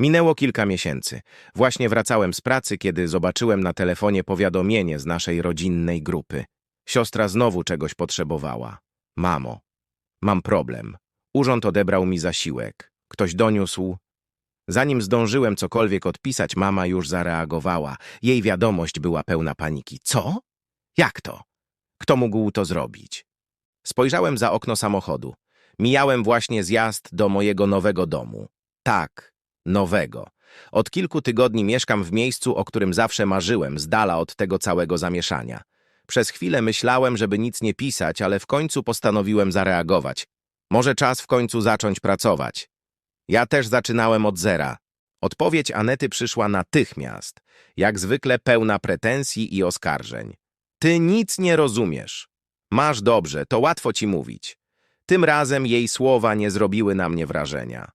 Minęło kilka miesięcy. Właśnie wracałem z pracy, kiedy zobaczyłem na telefonie powiadomienie z naszej rodzinnej grupy. Siostra znowu czegoś potrzebowała. Mamo, mam problem. Urząd odebrał mi zasiłek. Ktoś doniósł. Zanim zdążyłem cokolwiek odpisać, mama już zareagowała. Jej wiadomość była pełna paniki. Co? Jak to? Kto mógł to zrobić? Spojrzałem za okno samochodu. Mijałem właśnie zjazd do mojego nowego domu. Tak, nowego. Od kilku tygodni mieszkam w miejscu, o którym zawsze marzyłem, z dala od tego całego zamieszania. Przez chwilę myślałem, żeby nic nie pisać, ale w końcu postanowiłem zareagować. Może czas w końcu zacząć pracować. Ja też zaczynałem od zera. Odpowiedź Anety przyszła natychmiast, jak zwykle pełna pretensji i oskarżeń. Ty nic nie rozumiesz. Masz dobrze, to łatwo ci mówić. Tym razem jej słowa nie zrobiły na mnie wrażenia.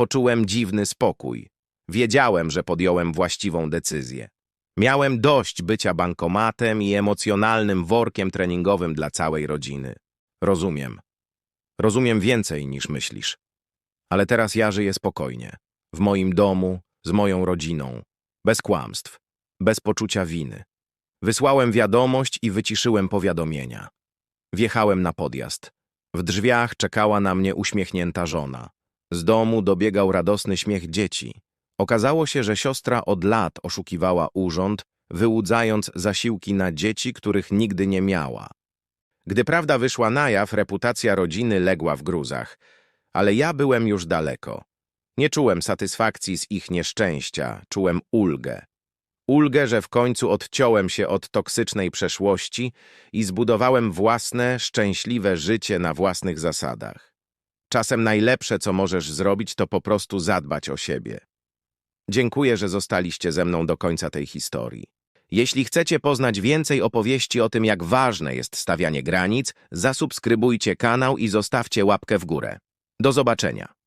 Poczułem dziwny spokój. Wiedziałem, że podjąłem właściwą decyzję. Miałem dość bycia bankomatem i emocjonalnym workiem treningowym dla całej rodziny. Rozumiem. Rozumiem więcej niż myślisz. Ale teraz ja żyję spokojnie. W moim domu, z moją rodziną. Bez kłamstw. Bez poczucia winy. Wysłałem wiadomość i wyciszyłem powiadomienia. Wjechałem na podjazd. W drzwiach czekała na mnie uśmiechnięta żona. Z domu dobiegał radosny śmiech dzieci. Okazało się, że siostra od lat oszukiwała urząd, wyłudzając zasiłki na dzieci, których nigdy nie miała. Gdy prawda wyszła na jaw, reputacja rodziny legła w gruzach. Ale ja byłem już daleko. Nie czułem satysfakcji z ich nieszczęścia, czułem ulgę. Ulgę, że w końcu odciąłem się od toksycznej przeszłości i zbudowałem własne, szczęśliwe życie na własnych zasadach. Czasem najlepsze, co możesz zrobić, to po prostu zadbać o siebie. Dziękuję, że zostaliście ze mną do końca tej historii. Jeśli chcecie poznać więcej opowieści o tym, jak ważne jest stawianie granic, zasubskrybujcie kanał i zostawcie łapkę w górę. Do zobaczenia.